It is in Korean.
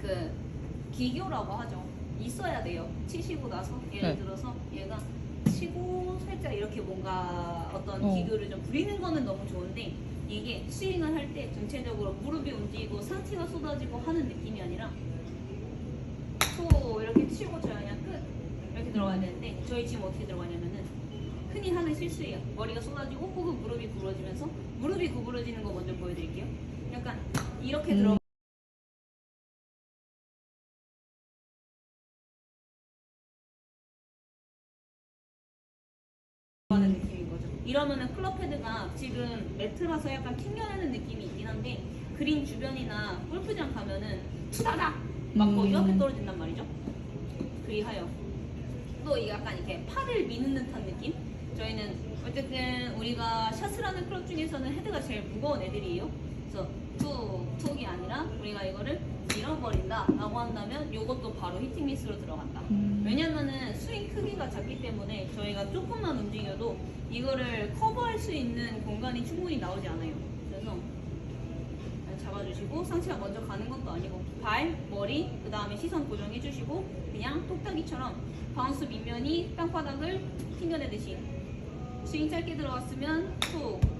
그 기교라고 하죠. 있어야 돼요. 치시고 나서 예를 네. 들어서 얘가 치고 살짝 이렇게 뭔가 어떤 어. 기교를 좀 부리는 거는 너무 좋은데 이게 스윙을 할 때 전체적으로 무릎이 움직이고 상체가 쏟아지고 하는 느낌이 아니라 또 이렇게 치고 저야 그냥 끝 이렇게 들어가야 되는데 저희 지금 어떻게 들어가냐면은 흔히 하는 실수예요. 머리가 쏟아지고 혹은 무릎이 구부러지면서 무릎이 구부러지는 거 먼저 보여드릴게요. 약간 이렇게 음. 들어. 이러면은 클럽 헤드가 지금 매트라서 약간 튕겨내는 느낌이 있긴 한데 그린 주변이나 골프장 가면은 투다닥 맞고 음. 옆에 떨어진단 말이죠. 그리하여 또 약간 이렇게 팔을 미는 듯한 느낌? 저희는 어쨌든 우리가 샷을 하는 클럽 중에서는 헤드가 제일 무거운 애들이에요. 그래서 툭, 툭이 아니라 우리가 이거를 밀어버린다 라고 한다면 이것도 바로 히팅 미스로 들어간다. 음. 왜냐면은 스윙 크기가 작기 때문에 저희가 조금만 움직여도 이거를 커버할 수 있는 공간이 충분히 나오지 않아요. 그래서 잡아주시고 상체가 먼저 가는 것도 아니고 발, 머리, 그 다음에 시선 고정해주시고 그냥 똑딱이처럼 바운스 밑면이 땅바닥을 튕겨내듯이 스윙 짧게 들어갔으면 툭